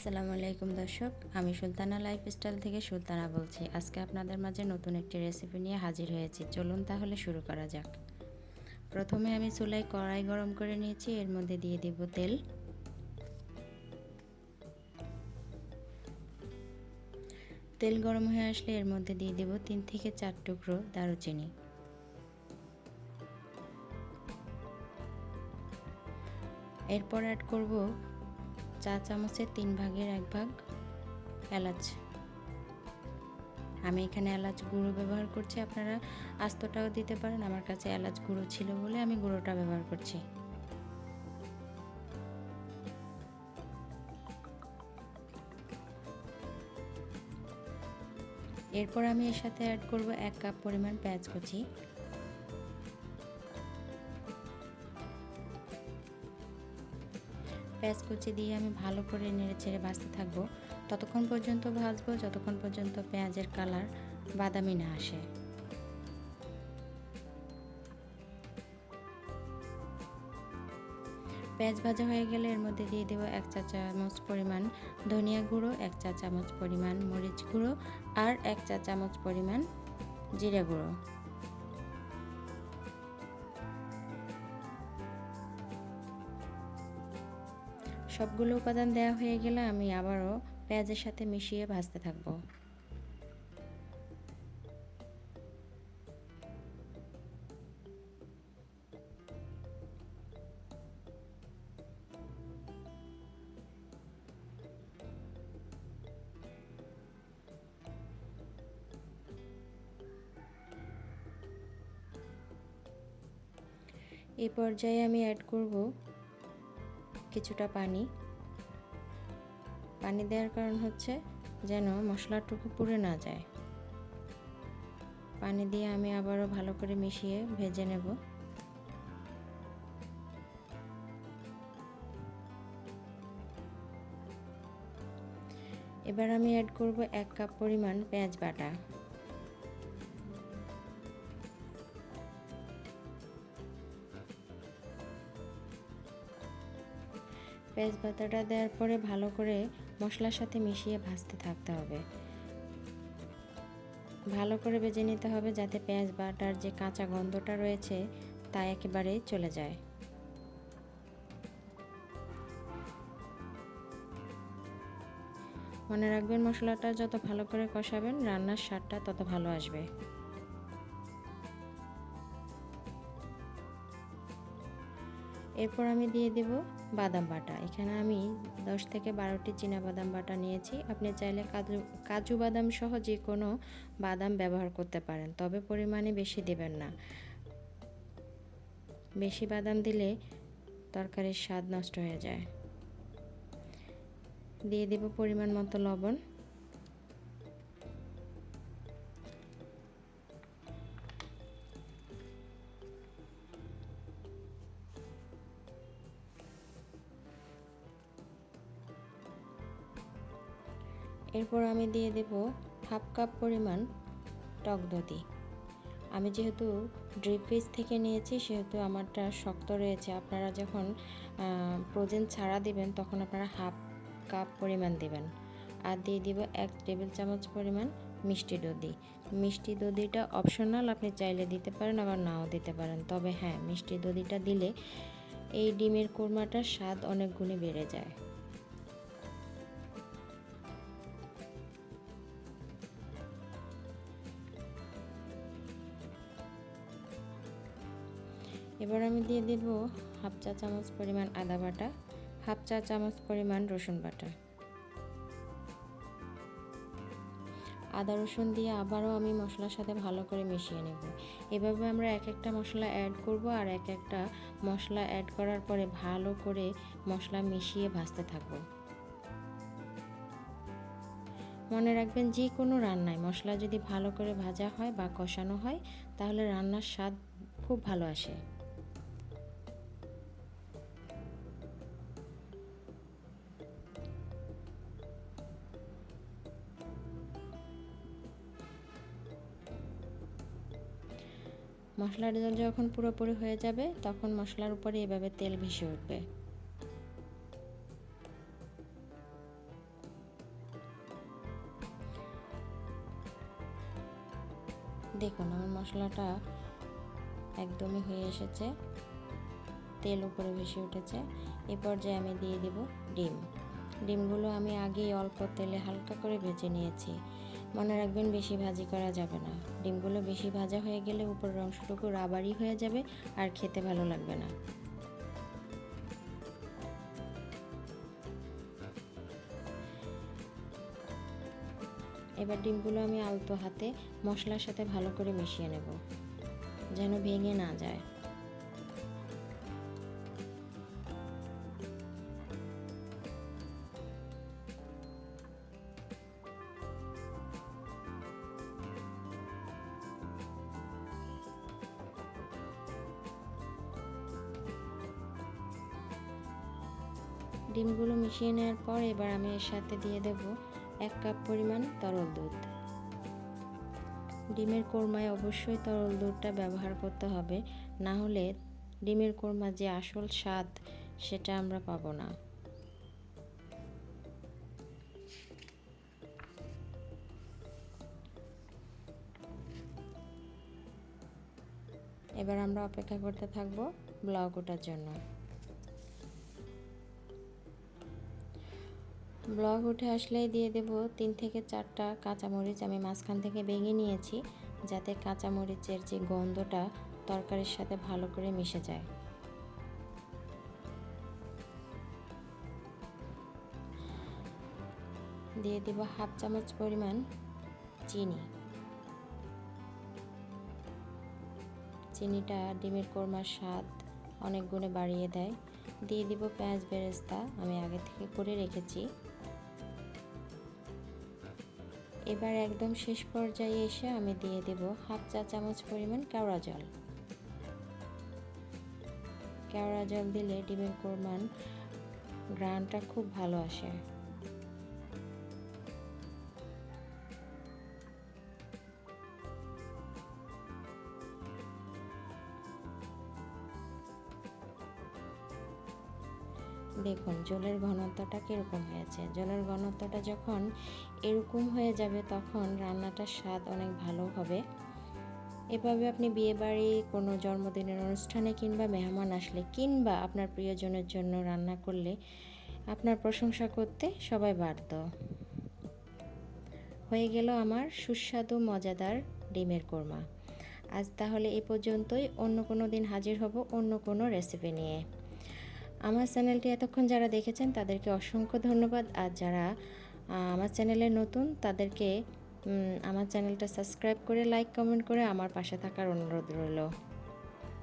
আসসালামু আলাইকুম দর্শক, আমি সুলতানা লাইফস্টাইল থেকে সুলতানা বলছি। আজকে আপনাদের মাঝে নতুন একটি রেসিপি নিয়ে হাজির হয়েছি। চলুন তাহলে শুরু করা যাক। প্রথমে আমি চুলায় কড়াই গরম করে নিয়েছি, এর মধ্যে দিয়ে দিব তেল। তেল গরম হয়ে আসলে এর মধ্যে দিয়ে দেব তিন থেকে চার টুকরো দারুচিনি। এরপর অ্যাড করব চা চামচের তিন ভাগের এক ভাগ এলাচ। আমি এখানে এলাচ গুঁড়ো ব্যবহার করছি, আপনারা আস্তটাও দিতে পারেন। আমার কাছে এলাচ গুঁড়ো ছিল বলে আমি গুঁড়োটা ব্যবহার করছি। এরপর আমি এর সাথে অ্যাড করব এক কাপ পরিমাণ পেঁয়াজ কুচি। পেঁয়াজ কুচি দিয়ে আমি ভালো করে নেড়ে ছেড়ে ভাজতে থাকব। ততক্ষণ পর্যন্ত ভাজবো, যতক্ষণ পর্যন্ত পেঁয়াজের কালার বাদামি না আসে। পেঁয়াজ ভাজা হয়ে গেলে এর মধ্যে দিয়ে দেবো এক চা চামচ পরিমাণ ধনিয়া গুঁড়ো, এক চা চামচ পরিমাণ মরিচ গুঁড়ো আর এক চা চামচ পরিমাণ জিরে গুঁড়ো। সবগুলো উপাদান দেওয়া হয়ে গেলে আমি আবারও পেঁয়াজের সাথে মিশিয়ে ভাজতে থাকব। এই পর্যায়ে আমি অ্যাড করব কিছুটা পানি। পানি দেওয়ার কারণ হচ্ছে যেন মশলাটুকু পুড়ে না যায়। পানি দিয়ে আমি আবারও ভালো করে মিশিয়ে ভেজে নেব। এবার আমি অ্যাড করব এক কাপ পরিমাণ পেঁয়াজ বাটা। পেঁয়াজ বাটাটা দেওয়ার পরে ভালো করে মশলার সাথে মিশিয়ে ভাজতে থাকতে হবে। ভালো করে ভেজে নিতে হবে যাতে পেঁয়াজ বাটার যে কাঁচা গন্ধটা রয়েছে তা একেবারে চলে যায়। মনে রাখবেন মশলাটা যত ভালো করে কষাবেন, রান্নার স্বাদটা তত ভালো আসবে। এরপর আমি দিয়ে দেব বাদাম বাটা। এখানে আমি দশ থেকে বারোটি চীনা বাদাম বাটা নিয়েছি। আপনি চাইলে কাজু কাজু বাদাম সহ যে কোনো বাদাম ব্যবহার করতে পারেন, তবে পরিমাণে বেশি দেবেন না। বেশি বাদাম দিলে তরকারির স্বাদ নষ্ট হয়ে যায়। দিয়ে দেব পরিমাণ মতো লবণ। এরপর আমি দিয়ে দেব হাফ কাপ পরিমাণ টক দধি আমি যেহেতু ড্রিপ ফ্রিজ থেকে নিয়েছি, সেহেতু আমারটা শক্ত রয়েছে। আপনারা যখন প্রোজেন ছাড়া দিবেন, তখন আপনারা হাফ কাপ পরিমাণ দেবেন। আর দিয়ে দিব এক টেবিল চামচ পরিমাণ মিষ্টি দধি মিষ্টি দধিটা অপশনাল আপনি চাইলে দিতে পারেন, আবার নাও দিতে পারেন। তবে হ্যাঁ মিষ্টি দধিটা দিলে এই ডিমের কোরমাটার স্বাদ অনেক গুণে বেড়ে যায়। এবার আমি দিয়ে দেব হাফ চা চামচ পরিমাণ আদা বাটা, হাফ চা চামচ পরিমাণ রসুন বাটা। আদা রসুন দিয়ে আবারও আমি মশলার সাথে ভালো করে মিশিয়ে নেব। এভাবে আমরা এক একটা মশলা অ্যাড করব আর এক একটা মশলা অ্যাড করার পরে ভালো করে মশলা মিশিয়ে ভাজতে থাকব। মনে রাখবেন যে কোনো রান্নায় মশলা যদি ভালো করে ভাজা হয় বা কষানো হয়, তাহলে রান্নার স্বাদ খুব ভালো আসে। মশলাটা যখন পুরোপুরি হয়ে যাবে, তখন মশলার উপরে এভাবে তেল ভেসে উঠবে। দেখুন, আমার মশলাটা একদমই হয়ে এসেছে। তেল উপরে ভেসে উঠেছে। এ পর্যায়ে আমি দিয়ে দেব ডিম। ডিমগুলো আমি আগে অল্প তেলে হালকা করে ভেজে নিয়েছি। মনে রাখবেন বেশি ভাজি করা যাবে না। ডিমগুলো বেশি ভাজা হয়ে গেলে উপরের অংশটুকু রাবারি হয়ে যাবে আর খেতে ভালো লাগবে না। এবার ডিমগুলো আমি আলতো হাতে মশলার সাথে ভালো করে মিশিয়ে নেব, যেন ভেঙে না যায়। ডিমগুলো মিশিয়ে নেওয়ার পর এবার আমি এর সাথে দিয়ে দেব এক কাপ পরিমাণ তরল দুধ। ডিমের কোরমায় অবশ্যই তরল দুধটা ব্যবহার করতে হবে, না হলে ডিমের কোরমা যে আসল স্বাদ সেটা আমরা পাবো না। এবার আমরা অপেক্ষা করতে থাকব ব্লগ ওঠার জন্য। ব্লগ উঠে আসলেই দিয়ে দেব তিন থেকে চারটা কাঁচামরিচ আমি মাঝখান থেকে ভেঙে নিয়েছি, যাতে কাঁচামরিচের যে গন্ধটা তরকারির সাথে ভালো করে মিশে যায়। দিয়ে দেব হাফ চামচ পরিমাণ চিনি। চিনিটা ডিমের কোরমার স্বাদ অনেক গুণে বাড়িয়ে দেয়। দিয়ে দিব পেঁয়াজ বেরেস্তা, আমি আগে থেকে করে রেখেছি। এবার একদম শেষ পর্যায়ে এসে আমি দিয়ে দেব হাফ চা চামচ পরিমাণ কেওড়া জল। কেওড়া জল দিলে ডিমের কোরমান গ্রানটা খুব ভালো আসে। দেখুন, জলের ঘনত্বটা কীরকম হয়েছে? জলের ঘনত্বটা যখন এরকম হয়ে যাবে, তখন রান্নাটার স্বাদ অনেক ভালো হবে। এভাবে আপনি বিয়েবাড়ি কোনো জন্মদিনের অনুষ্ঠানে কিংবা মেহমান আসলে, কিংবা আপনার প্রিয়জনের জন্য রান্না করলে আপনার প্রশংসা করতে সবাই বাধ্য। হয়ে গেল আমার সুস্বাদু, মজাদার ডিমের কোরমা। আজ তাহলে এ পর্যন্তই। অন্য কোনো দিন হাজির হব অন্য কোনো রেসিপি নিয়ে। আমার চ্যানেলটি এতক্ষণ যারা দেখেছেন, তাদেরকে অসংখ্য ধন্যবাদ। আর যারা আমার চ্যানেলে নতুন, তাদেরকে আমার চ্যানেলটা সাবস্ক্রাইব করে, লাইক, কমেন্ট করে আমার পাশে থাকার অনুরোধ রইল।